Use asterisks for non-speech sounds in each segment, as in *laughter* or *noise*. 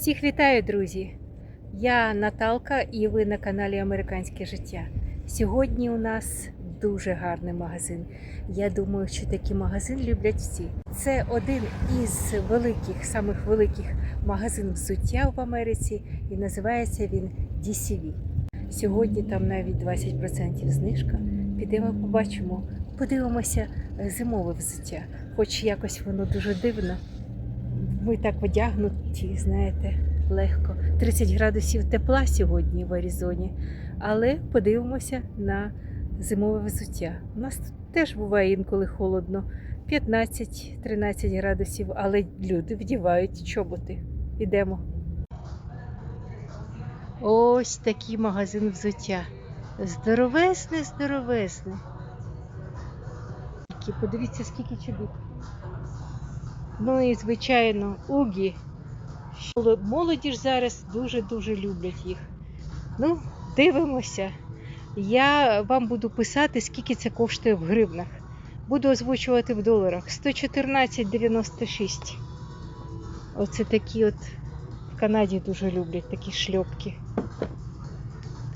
Всіх вітаю, друзі! Я Наталка і ви на каналі Американське життя. Сьогодні у нас дуже гарний магазин. Я думаю, що такий магазин люблять всі. Це один із великих, самих великих магазинів взуття в Америці і називається він DCV. Сьогодні там навіть 20% знижка. Підемо побачимо, подивимося е, зимове взуття, хоч якось воно дуже дивно. Ми так одягнуті, знаєте, легко. 30 градусів тепла сьогодні в Аризоні, але подивимося на зимове взуття. У нас тут теж буває інколи холодно, 15-13 градусів, але люди вдівають чоботи. Ідемо. Ось такий магазин взуття. Здоровесне, здоровесне. Подивіться, скільки чобіт. Ну і, звичайно, угі. Молоді ж зараз дуже-дуже люблять їх. Ну, дивимося. Я вам буду писати, скільки це коштує в гривнах. Буду озвучувати в доларах. 114,96. Оце такі от в Канаді дуже люблять такі шльопки.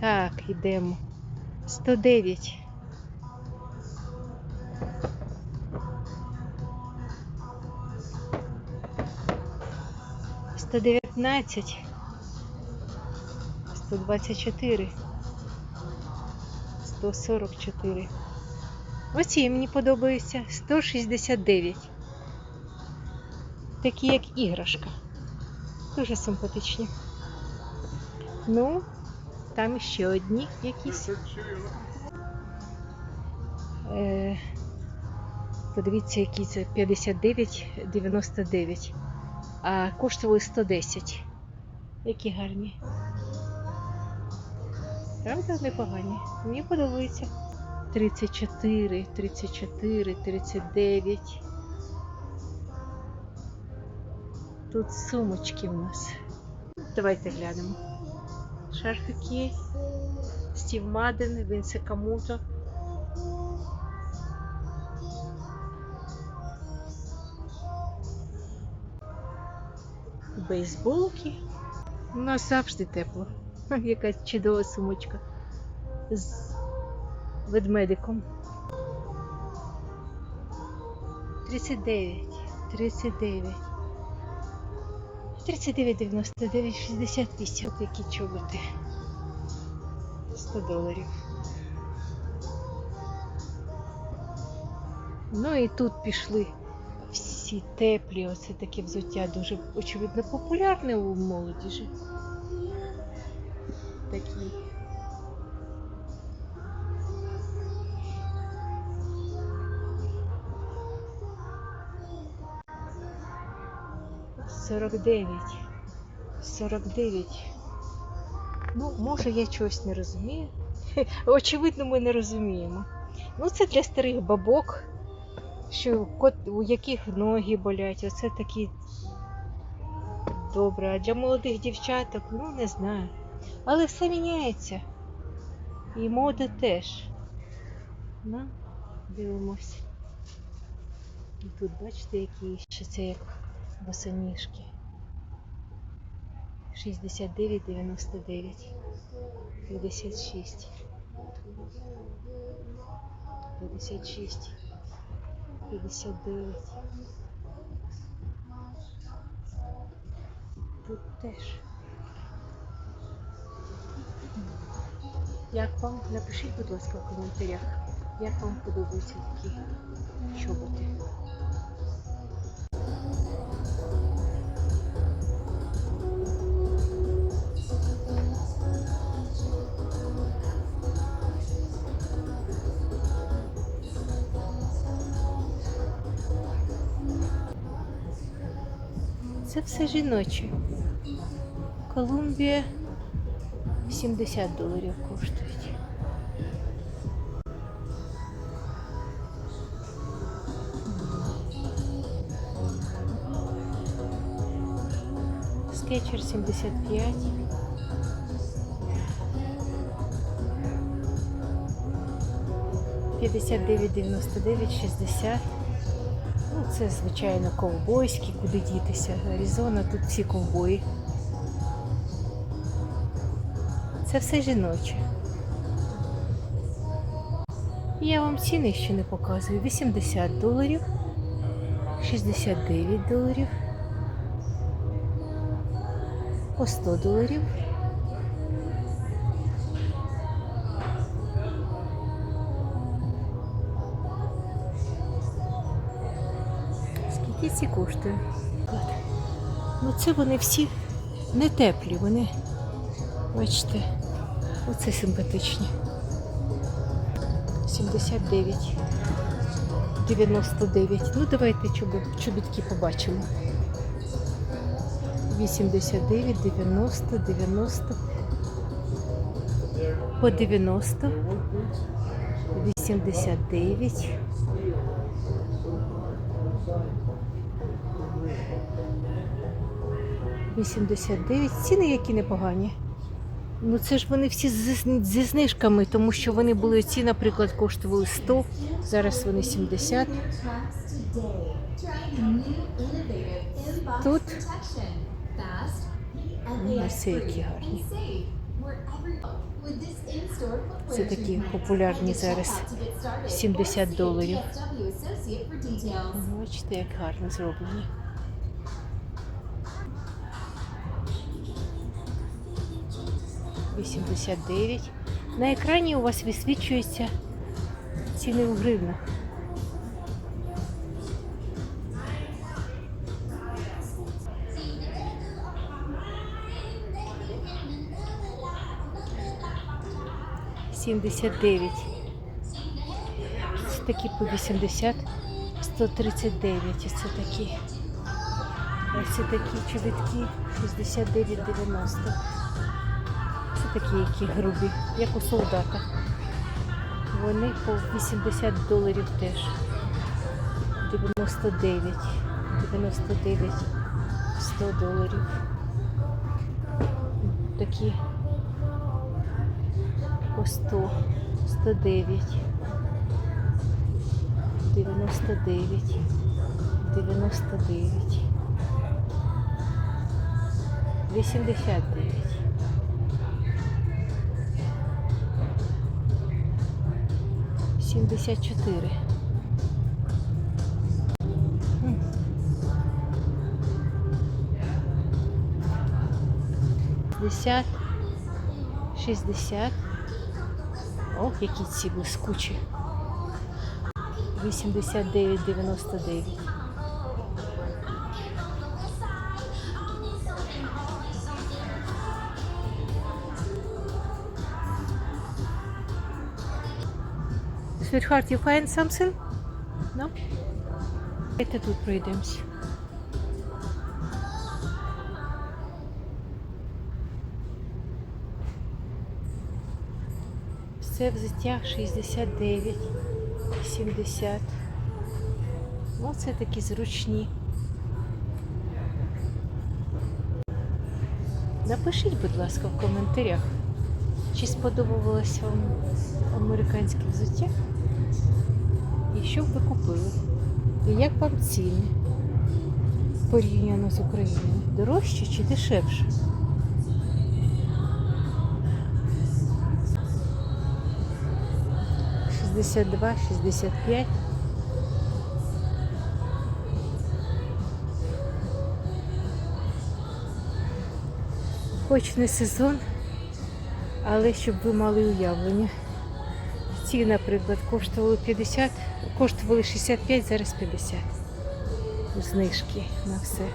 Так, йдемо. 109. Сто дев'ятнадцять, сто двадцять чотири, сто сорок чотири. Оці мені подобаються 169. Такі як іграшка. Дуже симпатичні. Ну, там ще одні якісь. Е, подивіться, які це 59,99 а коштували 110. Які гарні. Правда, непогані. Мені подобається. 34, 34, 39. Тут сумочки в нас. Давайте глянемо. Шарфики. Стів Маден, Вінсе бейсболки. У нас завжди тепло. *laughs* Якась чудова сумочка з ведмедиком. 39, 39. 39,99, 68. От які чоботи. 100 доларів. Ну і тут пішли всі теплі, оце таке взуття дуже очевидно популярне у молодіжі. Такі. Сорок дев'ять. Сорок дев'ять. Ну, може, я чогось не розумію. Очевидно, ми не розуміємо. Ну, це для старих бабок що у яких ноги болять, оце такі добре. А для молодих дівчаток, ну не знаю. Але все міняється. І мода теж. Ну, дивимось. І тут бачите, які ще це як босоніжки. 69,99. 56. 56. 59. Тут теж. Як вам? Напишіть, будь ласка, в коментарях, як вам подобаються такі чоботи. Це все жіноче. Колумбія 70 доларів коштують. Скетчер 75. П'ятдесят дев'ять дев'яносто дев'ять, шістдесят. Це, звичайно, ковбойські, куди дітися. Аризона, тут всі ковбої. Це все жіноче. Я вам ціни ще не показую. 80 доларів, 69 доларів, по 100 доларів. Ці коштує? Ну це вони всі не теплі, вони, бачите, оце симпатичні. 79. 99. Ну, давайте чобітки побачимо. 89, 90, 90. По 90. 89. Вісімдесят дев'ять. Ціни які непогані. Ну це ж вони всі зі, знижками, тому що вони були ці, наприклад, коштували 100, зараз вони 70. Тут ось які гарні. Це такі популярні зараз 70 доларів. доларів. Бачите, як гарно зроблені. Вісімдесят дев'ять. На екрані у вас висвічуються ціни у гривнах. Сімдесят дев'ять. Це такі по 80, 139. Ось Це такі. Ось це такі чобітки 69,90. Такі, які грубі, як у солдата. Вони по 80 доларів теж. 99. 99, 100 доларів. Такі по 100, 109. 99, 99, 89. Сімдесят чотири. М. Шістдесят. Ох, які ці блискучі. 89,99. Sweetheart, you find something? No? Давайте тут пройдемось. Все взуття 69, 70. Оце такі зручні. Напишіть, будь ласка, в коментарях, чи сподобалося вам американське взуття і що б ви купили. І як вам ціни порівняно з Україною? Дорожче чи дешевше? Шістдесят два, шістдесят п'ять. Хоч не сезон, але щоб ви мали уявлення. Ці, наприклад, коштували 50, коштували 65, зараз 50. Знижки на все.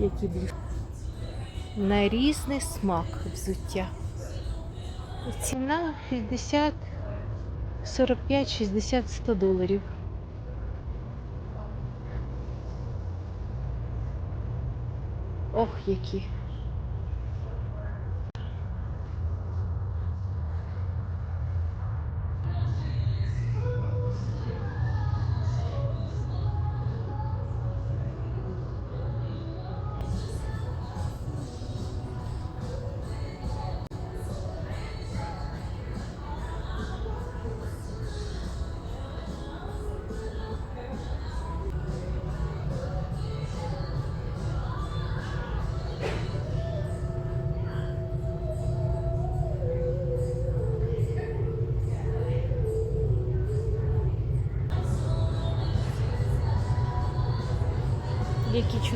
Які більш на різний смак взуття. Ціна 60, 45, 60, 100 доларів. Ох, які.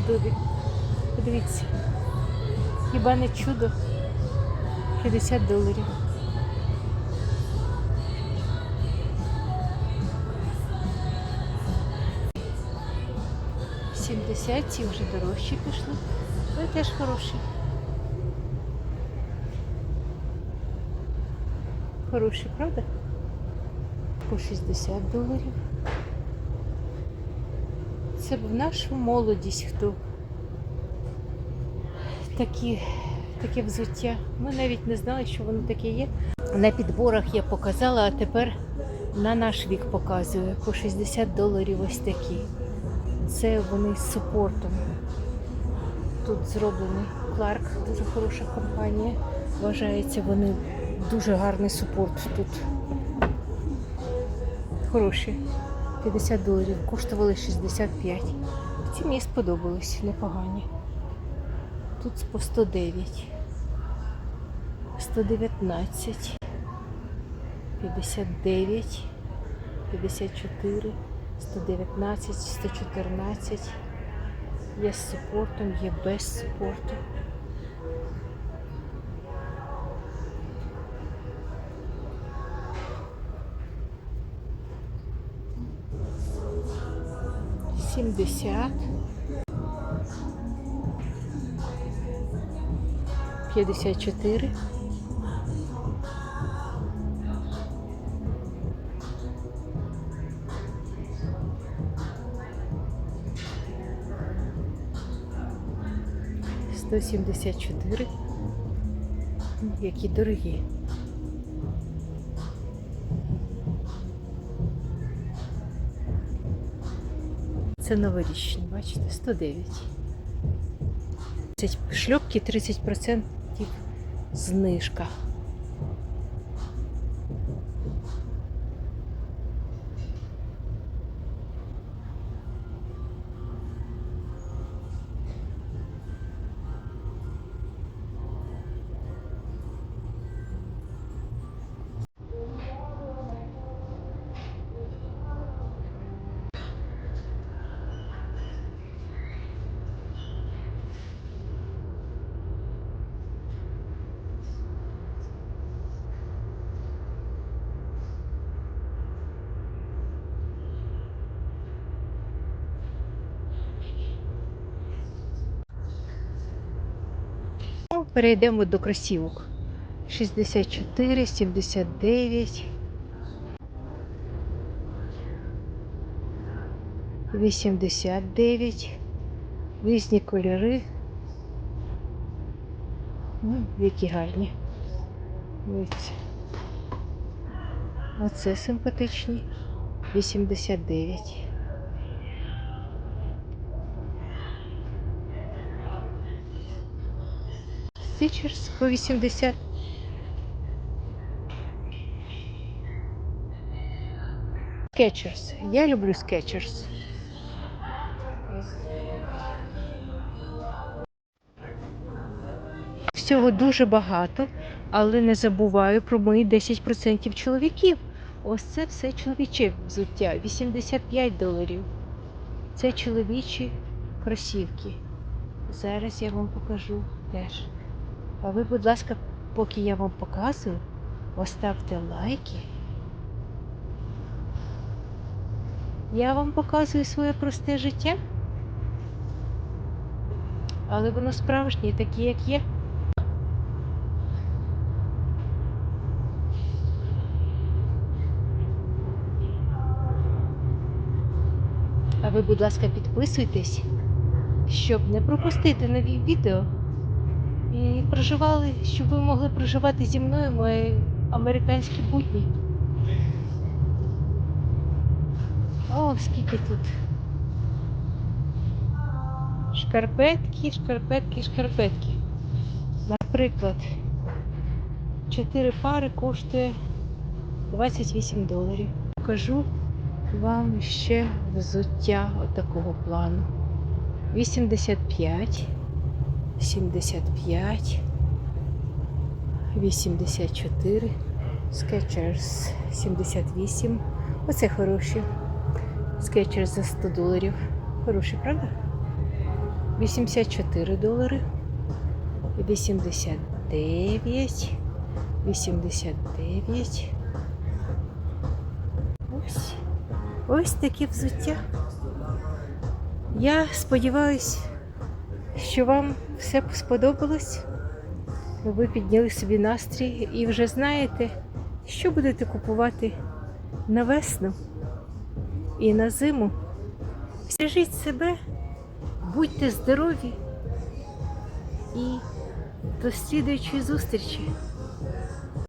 Чудові. Подивіться. Хіба не чудо? 50 доларів. Сімдесят, ці вже дорожчі пішли. Але теж хороші. Хороші, правда? По 60 доларів. Це в нашу молодість хто такі, таке взуття. Ми навіть не знали, що воно таке є. На підборах я показала, а тепер на наш вік показую. По 60 доларів ось такі. Це вони з супортом. Тут зроблений Кларк, дуже хороша компанія. Вважається, вони дуже гарний супорт тут. Хороші. 50 доларів, коштували 65. Ці мені сподобались, непогані. Тут по 109, 119, 59, 54, 119, 114. Є з супортом, є без супорту. Сімдесят. П'ятдесят чотири. Сто сімдесят чотири. Які дорогі. Це новорічні, бачите, 109. Це шльопки 30% знижка. Перейдемо до кросівок. 64, 79. 89. Різні кольори. Ну, які гарні. Ось. Оце симпатичні. 89. Стічерс по 80. Скетчерс. Я люблю скетчерс. Всього дуже багато, але не забуваю про мої 10% чоловіків. Ось це все чоловіче взуття. 85 доларів. Це чоловічі кросівки. Зараз я вам покажу теж. А ви, будь ласка, поки я вам показую, поставте лайки. Я вам показую своє просте життя. Але воно справжнє, таке, як є. А ви, будь ласка, підписуйтесь, щоб не пропустити нові відео. І проживали, щоб ви могли проживати зі мною мої американські будні. О, скільки тут. Шкарпетки, шкарпетки, шкарпетки. Наприклад, 4 пари коштує 28 доларів. Покажу вам ще взуття отакого плану. 85, 75, 84, Skechers 78. Оце хороші. Skechers за 100 доларів. Хороші, правда? 84 долари. 89. 89. Ось. Ось таке взуття. Я сподіваюся, що вам все сподобалось. Ви підняли собі настрій і вже знаєте, що будете купувати на весну і на зиму. Бережіть себе, будьте здорові і до слідуючої зустрічі.